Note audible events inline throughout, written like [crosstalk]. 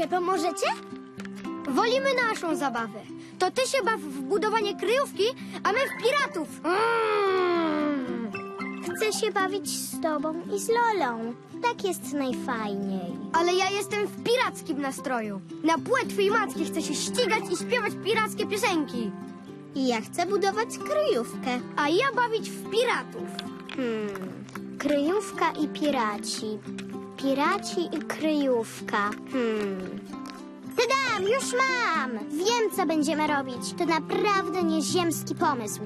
kryjówkę, pomożecie? Wolimy naszą zabawę. To ty się baw w budowanie kryjówki, a my w piratów. Mm. Chcę się bawić z tobą i z Lolą. Tak jest najfajniej. Ale ja jestem w pirackim nastroju. Na płetwy i macki chcę się ścigać i śpiewać pirackie piosenki. I ja chcę budować kryjówkę. A ja bawić w piratów. Hmm. Kryjówka i piraci. Piraci i kryjówka. Hmm. Tadam, już mam! Wiem, co będziemy robić. To naprawdę nieziemski pomysł.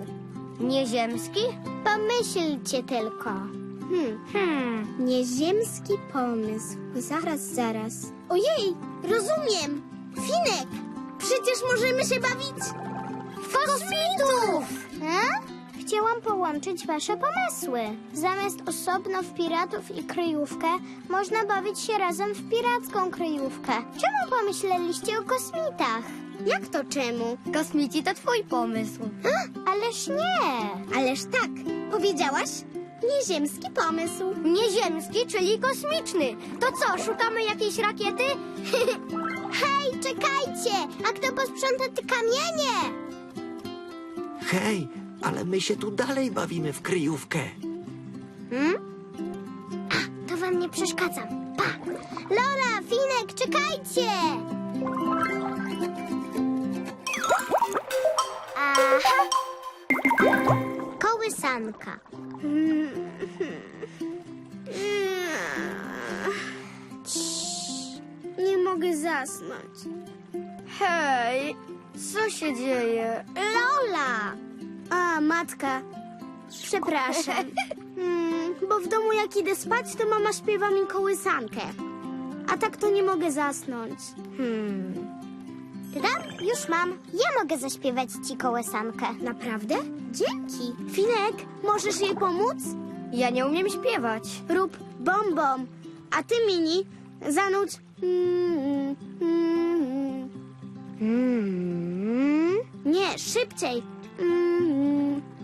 Nieziemski? Pomyślcie tylko. Hmm. Hmm. Nieziemski pomysł. Zaraz, zaraz. Ojej, rozumiem. Finek, przecież możemy się bawić. Kosmitów! A? Chciałam połączyć wasze pomysły. Zamiast osobno w piratów i kryjówkę, można bawić się razem w piracką kryjówkę. Czemu pomyśleliście o kosmitach? Jak to czemu? Kosmici to twój pomysł. Ależ nie! Ależ tak, powiedziałaś? Nieziemski pomysł. Nieziemski, czyli kosmiczny. To co, szukamy jakiejś rakiety? [laughs] Hej, czekajcie! A kto posprząta te kamienie? Hej, ale my się tu dalej bawimy w kryjówkę. To wam nie przeszkadzam. Pa! Lola, Finek, czekajcie! Aha! Kołysanka. Nie mogę zasnąć. Hej, co się dzieje? Lola! A, matka. Przepraszam. Mm, bo w domu jak idę spać, to mama śpiewa mi kołysankę. A tak to nie mogę zasnąć. Hmm. Tadam, już mam. Ja mogę zaśpiewać ci kołysankę. Naprawdę? Dzięki. Finek, możesz jej pomóc? Ja nie umiem śpiewać. Rób bom bom. A ty, Mini, zanudź... Mm, mm, mm. Nie, szybciej. Mm.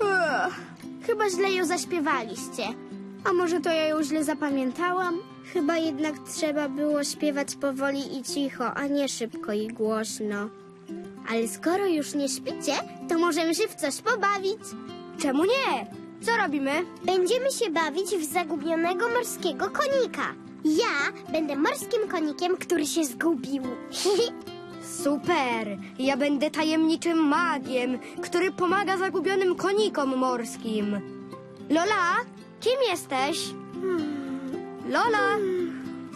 Ugh, chyba źle ją zaśpiewaliście. A może to ja ją źle zapamiętałam? Chyba jednak trzeba było śpiewać powoli i cicho, a nie szybko i głośno. Ale skoro już nie śpicie, to możemy się w coś pobawić. Czemu nie? Co robimy? Będziemy się bawić w zagubionego morskiego konika. Ja będę morskim konikiem, który się zgubił. [laughs] Super! Ja będę tajemniczym magiem, który pomaga zagubionym konikom morskim. Lola, kim jesteś? Lola,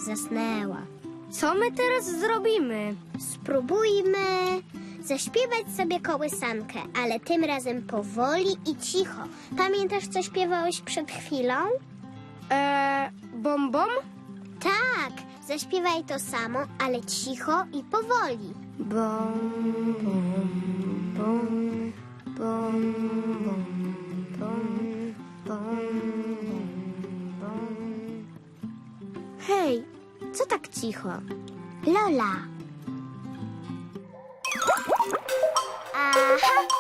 Zasnęła. co my teraz zrobimy? Spróbujmy zaśpiewać sobie kołysankę, ale tym razem powoli i cicho. Pamiętasz, co śpiewałeś przed chwilą? Eee, bom bom? Tak, zaśpiewaj to samo, ale cicho i powoli. Bom, bom, bom, bom, bom, bom, bom, bom. Hej, co tak cicho? Lola. Aha.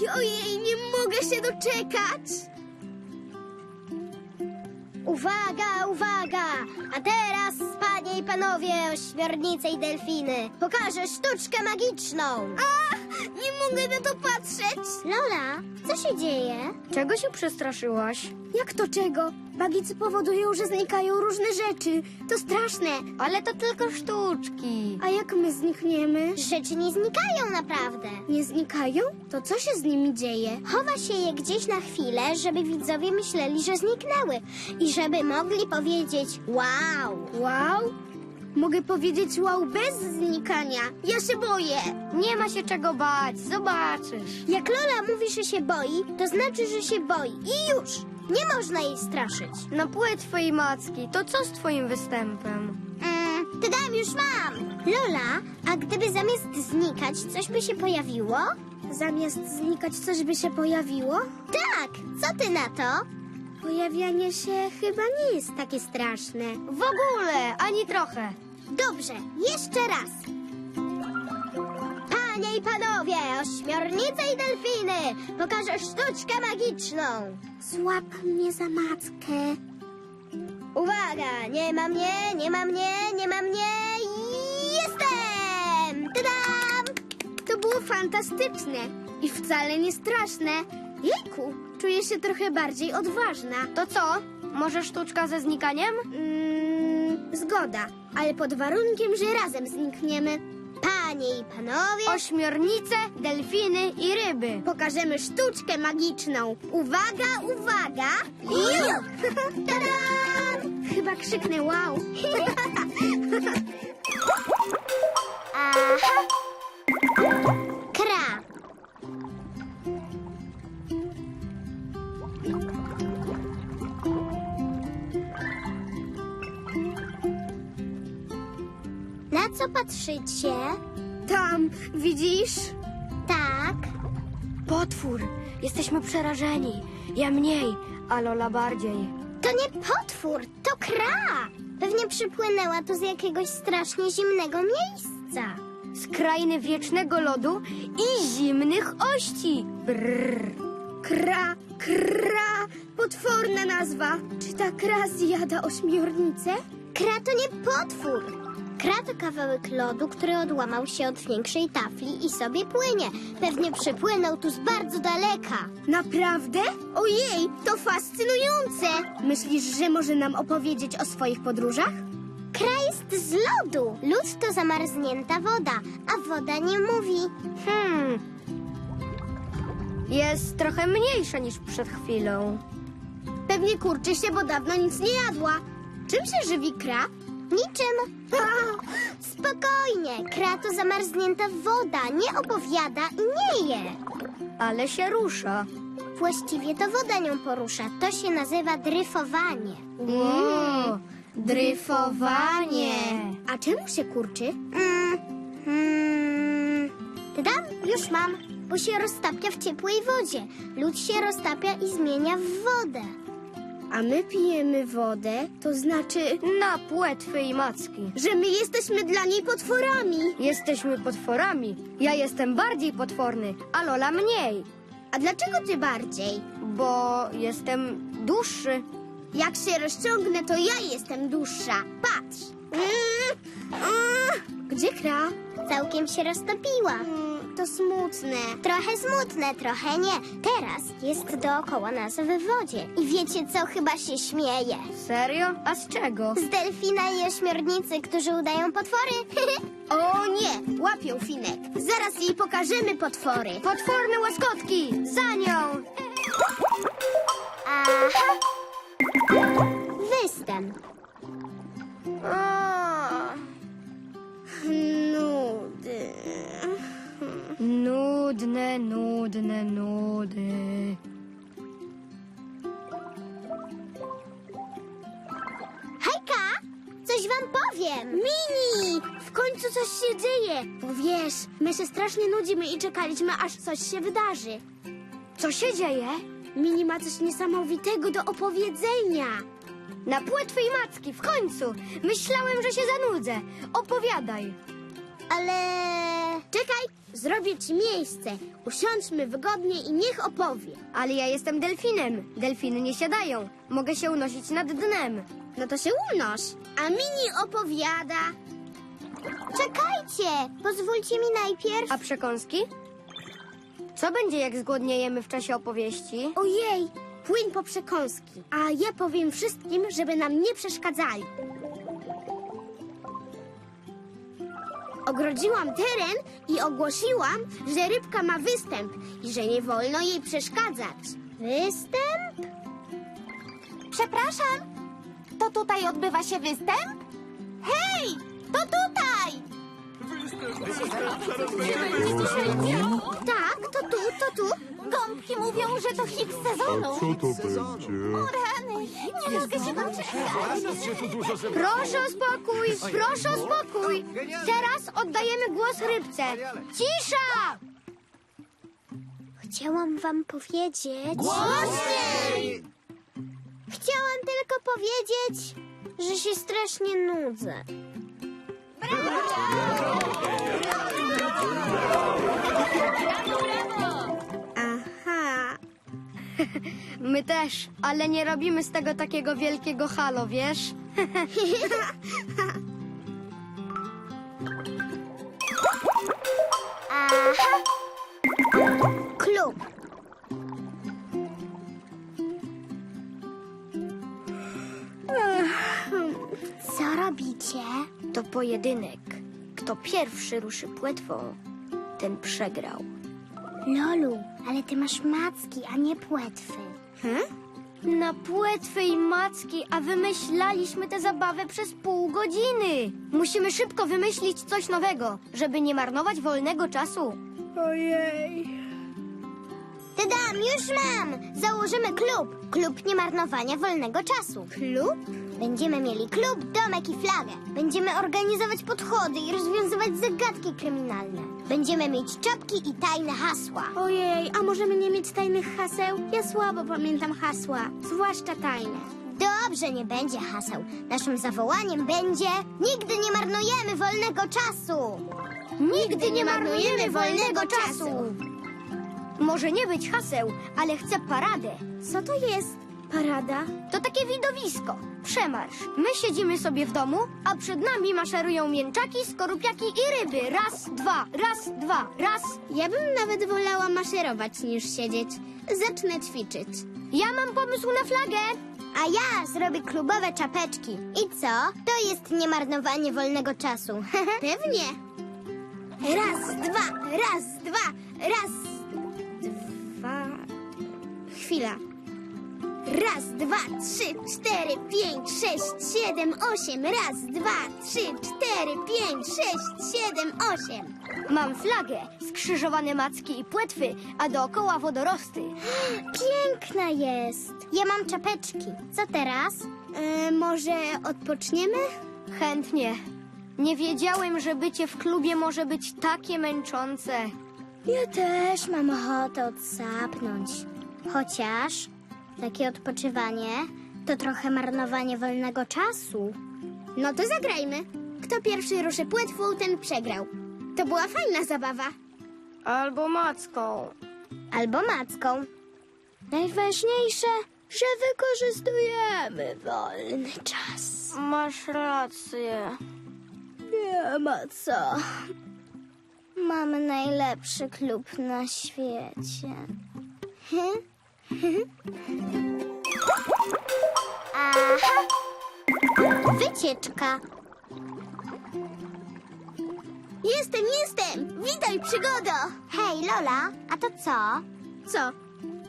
Ojej, ojej, nie mogę się doczekać. Uwaga, uwaga! A teraz, panie i panowie, ośmiornice i delfiny, pokażę sztuczkę magiczną. A, nie mogę na to patrzeć. Lola, co się dzieje? Czego się przestraszyłaś? Jak to czego? Magicy powodują, że znikają różne rzeczy. To straszne. Ale to tylko sztuczki. A jak my znikniemy? Rzeczy nie znikają naprawdę. Nie znikają? To co się z nimi dzieje? Chowa się je gdzieś na chwilę, żeby widzowie myśleli, że zniknęły i żeby mogli powiedzieć wow. Wow! Mogę powiedzieć wow bez znikania. Ja się boję. Nie ma się czego bać, zobaczysz. Jak Lola mówi, że się boi, to znaczy, że się boi. I już! Nie można jej straszyć. Na płeć twojej macki, to co z twoim występem? Mm, Tadam, już mam! Lola, a gdyby zamiast znikać coś by się pojawiło? Zamiast znikać coś by się pojawiło? Tak! Co ty na to? Pojawianie się chyba nie jest takie straszne. W ogóle, ani trochę. Dobrze, jeszcze raz. Panie i panowie, ośmiornice i delfiny, pokażę sztuczkę magiczną. Złap mnie za mackę. Uwaga, nie ma mnie, nie ma mnie, nie ma mnie. Jestem! Tadam! To było fantastyczne i wcale nie straszne. Jejku, czuję się trochę bardziej odważna. To co? Może sztuczka ze znikaniem? Mm, zgoda, ale pod warunkiem, że razem znikniemy. Panie i panowie, Ośmiornice, delfiny i ryby. Pokażemy sztuczkę magiczną. Uwaga, uwaga! [laughs] Tadam! Chyba krzyknę wow. [laughs] widzisz? Tak. Potwór. Jesteśmy przerażeni. Ja mniej, a Lola bardziej. To nie potwór, to kra. Pewnie przypłynęła tu z jakiegoś strasznie zimnego miejsca. Z krainy wiecznego lodu i zimnych ości. Brrr. Kra, kra, potworna nazwa. Czy ta kra zjada ośmiornicę? Kra to nie potwór. Kra to kawałek lodu, który odłamał się od większej tafli i sobie płynie. Pewnie przypłynął tu z bardzo daleka. Naprawdę? Ojej, to fascynujące! Myślisz, że może nam opowiedzieć o swoich podróżach? Kra jest z lodu. Lód to zamarznięta woda, a woda nie mówi. Hmm. Jest trochę mniejsza niż przed chwilą. Pewnie kurczy się, bo dawno nic nie jadła. Czym się żywi kra? Niczym. Spokojnie, kra to zamarznięta woda, nie opowiada i nie je. Ale się rusza. Właściwie to woda nią porusza. To się nazywa dryfowanie. Wow. Dryfowanie. A czemu się kurczy? Mm, mm, dam, już mam, bo się roztapia w ciepłej wodzie. Lód się roztapia i zmienia w wodę. A my pijemy wodę, to znaczy, Na płetwy i macki. że my jesteśmy dla niej potworami. Jesteśmy potworami. Ja jestem bardziej potworny, a Lola mniej, A dlaczego ty bardziej? bo jestem dłuższy. Jak się rozciągnę, to ja jestem dłuższa. Patrz. Mm, mm. Gdzie kra? Całkiem się roztopiła. To smutne. Trochę smutne, trochę nie. Teraz jest dookoła nas w wodzie. I wiecie co? Chyba się śmieje. Serio? A z czego? Z delfina i ośmiornicy, którzy udają potwory. [laughs] O nie, łapią Finek. Zaraz jej pokażemy potwory. Potworne łaskotki! Za nią! Aha. Występ. Nudy. Nudne, nudne, nudy. Hejka! Coś wam powiem. Mini! W końcu coś się dzieje. Bo wiesz, my się strasznie nudzimy i czekaliśmy, aż coś się wydarzy. Co się dzieje? Mini ma coś niesamowitego do opowiedzenia. Na płetwy i macki, w końcu! Myślałem, że się zanudzę. Opowiadaj. Ale... Czekaj, zrobię ci miejsce. Usiądźmy wygodnie i niech opowie. Ale ja jestem delfinem. Delfiny nie siadają. Mogę się unosić nad dnem. No to się unoś. A Mini opowiada. Czekajcie! Pozwólcie mi najpierw... A przekąski? Co będzie, jak zgłodniejemy w czasie opowieści? Ojej, płyń po przekąski. A ja powiem wszystkim, żeby nam nie przeszkadzali. Ogrodziłam teren i ogłosiłam, że rybka ma występ i że nie wolno jej przeszkadzać. Występ? Przepraszam, to tutaj odbywa się występ? Hej, To tutaj! Tak, to tu, to tu. Gąbki mówią, że to hit sezonu. A co to będzie? Rany, nie mogę się doczekać. Proszę o spokój, proszę o spokój. Teraz oddajemy głos rybce. Cisza! Chciałam wam powiedzieć... Głośniej! Chciałam tylko powiedzieć, że się strasznie nudzę. Aha. [laughs] My też, ale nie robimy z tego takiego wielkiego halo, wiesz? [laughs] Aha. Klub. [laughs] Co robicie? To pojedynek. Kto pierwszy ruszy płetwą, ten przegrał. Lolu, ale ty masz macki, a nie płetwy. Na płetwy i macki, a wymyślaliśmy tę zabawę przez pół godziny. Musimy szybko wymyślić coś nowego, żeby nie marnować wolnego czasu. Tadam, już mam! Założymy klub. Klub niemarnowania wolnego czasu. Klub? Będziemy mieli klub, domek i flagę. Będziemy organizować podchody i rozwiązywać zagadki kryminalne. Będziemy mieć czapki i tajne hasła. Ojej, a możemy nie mieć tajnych haseł? Ja słabo pamiętam hasła, zwłaszcza tajne. Dobrze, nie będzie haseł. Naszym zawołaniem będzie Nigdy nie marnujemy wolnego czasu! Nigdy nie marnujemy wolnego czasu! Może nie być haseł, ale chcę paradę. Co to jest parada? To takie widowisko. Przemarsz. My siedzimy sobie w domu, a przed nami maszerują mięczaki, skorupiaki i ryby. Raz, dwa, raz, dwa, raz. Ja bym nawet wolała maszerować niż siedzieć. Zacznę ćwiczyć. Ja mam pomysł na flagę. A ja zrobię klubowe czapeczki. I co? To jest niemarnowanie wolnego czasu. [laughs] Pewnie. raz, dwa, raz, dwa, raz, Dwa. Chwila. Raz, dwa, trzy, cztery, pięć, sześć, siedem, osiem. Raz, dwa, trzy, cztery, pięć, sześć, siedem, osiem. Mam flagę, skrzyżowane macki i płetwy, a dookoła wodorosty. [gasps] Piękna jest. Ja mam czapeczki. Co teraz? E, może odpoczniemy? Chętnie. Nie wiedziałem, że bycie w klubie może być takie męczące. Ja też mam ochotę odsapnąć. Chociaż takie odpoczywanie to trochę marnowanie wolnego czasu. No to zagrajmy. Kto pierwszy ruszy płetwą, ten przegrał. To była fajna zabawa. Albo macką. Albo macką. Najważniejsze, że wykorzystujemy wolny czas. Masz rację. Nie ma co. Mamy najlepszy klub na świecie. Aha! Wycieczka. Jestem, jestem! Witaj, przygodo! Hej, Lola, a to co? Co?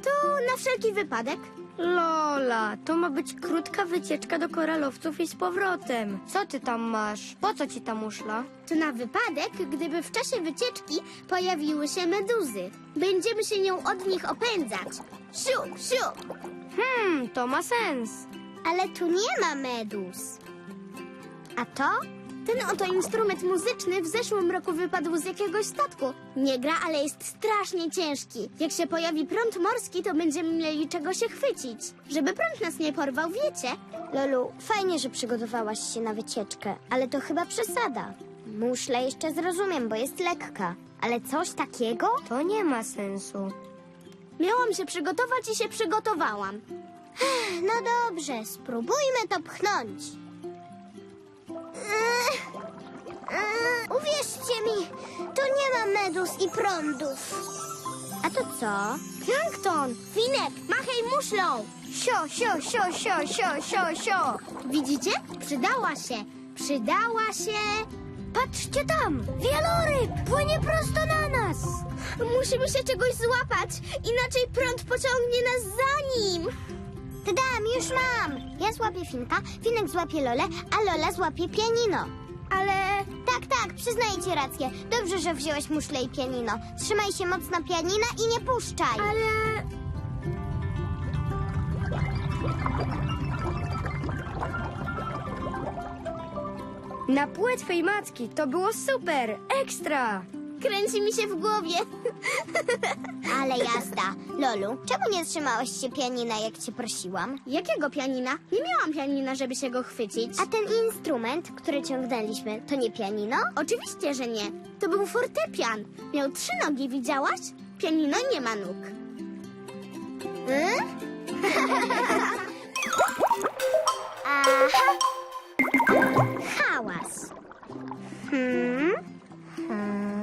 To na wszelki wypadek. Lola, to ma być krótka wycieczka do koralowców i z powrotem. Co ty tam masz? Po co ci ta muszla? To na wypadek, gdyby w czasie wycieczki pojawiły się meduzy. Będziemy się nią od nich opędzać. Siu, siu! Hmm, to ma sens. Ale tu nie ma medus. A to? Ten oto instrument muzyczny w zeszłym roku wypadł z jakiegoś statku. Nie gra, ale jest strasznie ciężki. Jak się pojawi prąd morski, to będziemy mieli czego się chwycić. Żeby prąd nas nie porwał, wiecie? Lolu, fajnie, że przygotowałaś się na wycieczkę, ale to chyba przesada. Muszlę jeszcze zrozumiem, bo jest lekka. Ale coś takiego? To nie ma sensu. Miałam się przygotować i się przygotowałam. No dobrze, spróbujmy to pchnąć. Ech, ech, Uwierzcie mi, to nie ma medus i prądów. A to co? Plankton! Finek, machaj muszlą! Sio, sio, sio, sio, sio, sio, sio! Widzicie? Przydała się! Przydała się! Patrzcie tam! Wieloryb! Płynie prosto na nas! Musimy się czegoś złapać, inaczej prąd pociągnie nas za nim! Tadam, już mam. Ja złapię Finka, Finek złapie Lolę, a Lola złapie pianino. ale... Tak, tak, przyznaję ci rację. Dobrze, że wziąłeś muszlę i pianino. Trzymaj się mocno pianina i nie puszczaj. Ale... Na płet twej matki to było super, ekstra. Kręci mi się w głowie. [laughs] Ale jazda. Lolu, czemu nie trzymałeś się pianina, jak cię prosiłam? Jakiego pianina? Nie miałam pianina, żeby się go chwycić. A ten instrument, który ciągnęliśmy, to nie pianino? Oczywiście, że nie. To był fortepian. Miał trzy nogi, widziałaś? Pianino nie ma nóg. Hmm? [laughs] Aha. Hałas. Hmm? Hmm?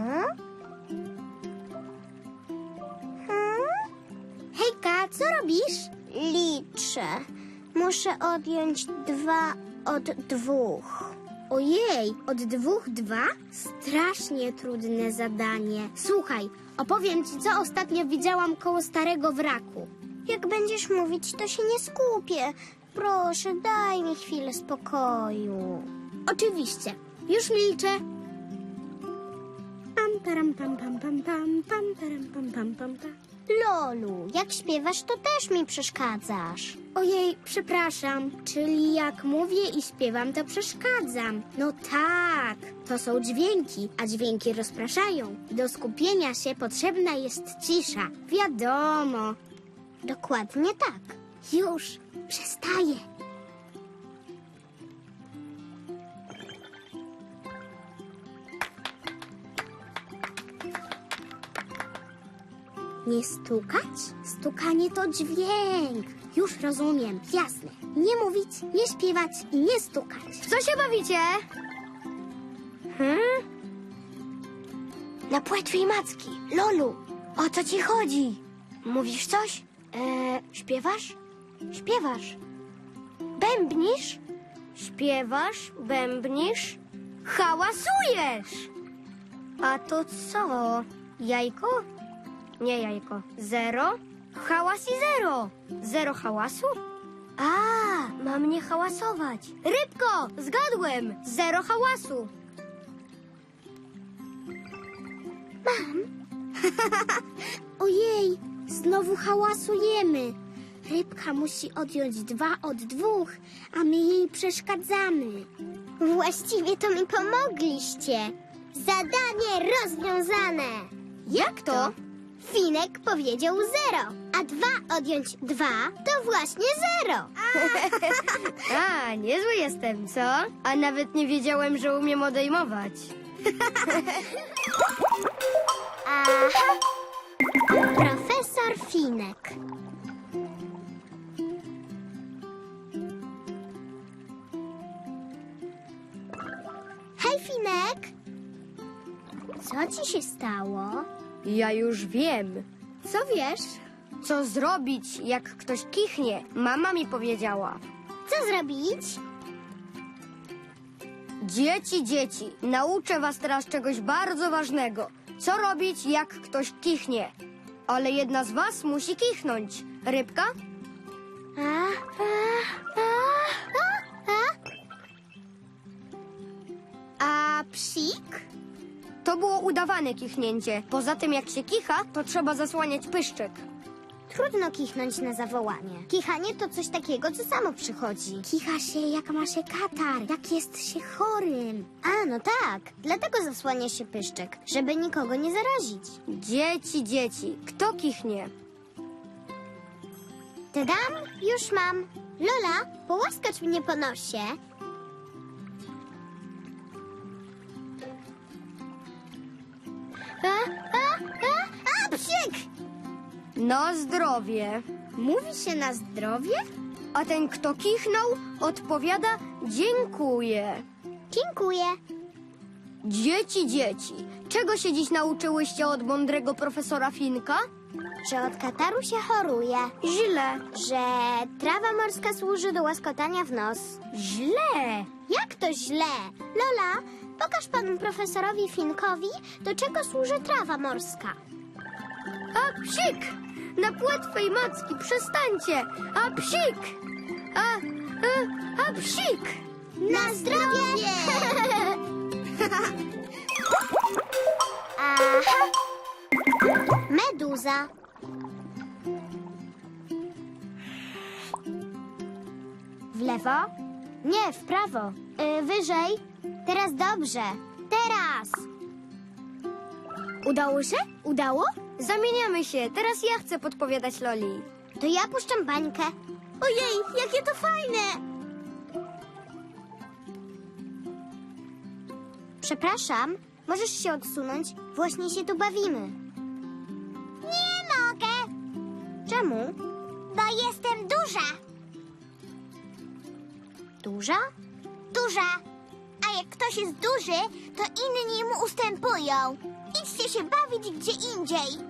Co robisz? Liczę. Muszę odjąć dwa od dwóch. Ojej, od dwóch dwa? Strasznie trudne zadanie. Słuchaj, opowiem ci, co ostatnio widziałam koło starego wraku. Jak będziesz mówić, to się nie skupię. Proszę, daj mi chwilę spokoju. Oczywiście, już milczę. Pam, param, pam, pam, pam, pam, pam, param, pam, pam, pam, pam. Lolu, jak śpiewasz, to też mi przeszkadzasz. Ojej, przepraszam, czyli jak mówię i śpiewam, to przeszkadzam. No tak, to są dźwięki, a dźwięki rozpraszają. Do skupienia się potrzebna jest cisza. Wiadomo. Dokładnie tak. Już, przestaję. Nie stukać? Stukanie to dźwięk. Już rozumiem, jasne. Nie mówić, nie śpiewać i nie stukać. W co się bawicie? Hmm? Na płetwej macki. Lolu, o co ci chodzi? Mówisz coś? E, śpiewasz? Śpiewasz. Bębnisz? Śpiewasz, bębnisz, hałasujesz. A to co? Jajko? Nie jajko. Zero? Hałas i zero. Zero hałasu? A, mam nie hałasować. Rybko, zgadłem. Zero hałasu. [laughs] Ojej, znowu hałasujemy. Rybka musi odjąć dwa od dwóch, a my jej przeszkadzamy. Właściwie to mi pomogliście. Zadanie rozwiązane. Jak to? Finek powiedział zero, a dwa odjąć dwa to właśnie zero. [laughs] A, niezły jestem, co? A nawet nie wiedziałem, że umiem odejmować. [laughs] Aha. Profesor Finek. Hej, Finek. Co ci się stało? Ja już wiem. Co wiesz? Co zrobić, jak ktoś kichnie? Mama mi powiedziała. Co zrobić? Dzieci, dzieci, nauczę was teraz czegoś bardzo ważnego. Co robić, jak ktoś kichnie? Ale jedna z was musi kichnąć. Rybka? A, a, było udawane kichnięcie. Poza tym, jak się kicha, to trzeba zasłaniać pyszczek. Trudno kichnąć na zawołanie. Kichanie to coś takiego, co samo przychodzi. Kicha się, jak ma się katar, jak jest się chorym. A, no tak. Dlatego zasłania się pyszczek, żeby nikogo nie zarazić. Dzieci, dzieci, kto kichnie? Ty dam? Już mam. Lola, połaskacz mnie po nosie. A, psik! Na zdrowie. Mówi się na zdrowie? A ten, kto kichnął, odpowiada dziękuję. Dziękuję. Dzieci, dzieci, czego się dziś nauczyłyście od mądrego profesora Finka? Że od kataru się choruje. Źle. Że trawa morska służy do łaskotania w nos. Źle. Jak to źle? Lola, pokaż panu profesorowi Finkowi, do czego służy trawa morska. A psik! Na płetwej macki, przestańcie! A psik! A, a, a psik! Na zdrowie! [laughs] Aha. Meduza. W lewo? Nie, w prawo. Y, wyżej. Teraz dobrze. Teraz. Udało się? Udało? Zamieniamy się. Teraz ja chcę podpowiadać Loli. To ja puszczam bańkę. Ojej, jakie to fajne! Przepraszam, możesz się odsunąć? Właśnie się tu bawimy. Nie mogę. Czemu? Bo jestem duża. Duża? Duża. Jak ktoś jest duży, to inni mu ustępują. Idźcie się bawić gdzie indziej.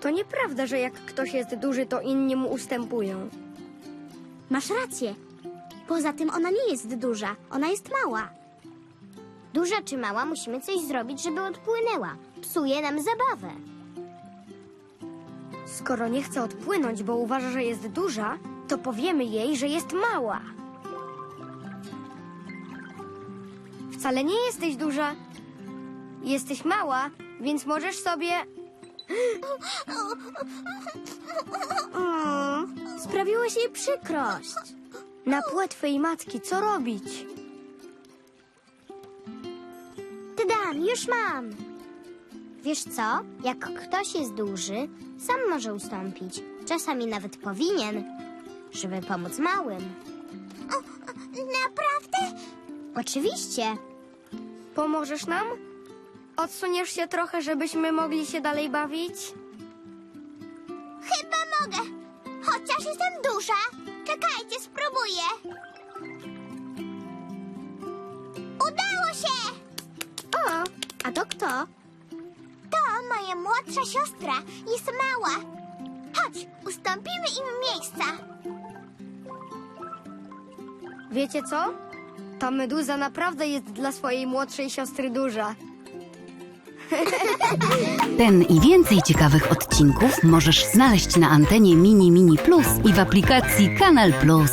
To nieprawda, że jak ktoś jest duży, to inni mu ustępują. Masz rację. Poza tym ona nie jest duża, ona jest mała. Duża czy mała, musimy coś zrobić, żeby odpłynęła. Psuje nam zabawę. Skoro nie chce odpłynąć, bo uważa, że jest duża, to powiemy jej, że jest mała. Wcale nie jesteś duża. Jesteś mała, więc możesz sobie. Mm, sprawiłeś jej przykrość. Na płetwej matki, co robić? Ty dam, już mam. Wiesz co? Jak ktoś jest duży, sam może ustąpić. Czasami nawet powinien, żeby pomóc małym. naprawdę? Oczywiście. Pomożesz nam? Odsuniesz się trochę, żebyśmy mogli się dalej bawić? Chyba mogę. Chociaż jestem duża. Czekajcie, spróbuję. Udało się! O, a to kto? To moja młodsza siostra. Jest mała. Chodź, ustąpimy im miejsca. Wiecie co? Ta meduza naprawdę jest dla swojej młodszej siostry duża. [laughs] Ten i więcej ciekawych odcinków możesz znaleźć na antenie Mini Mini Plus i w aplikacji Kanal Plus.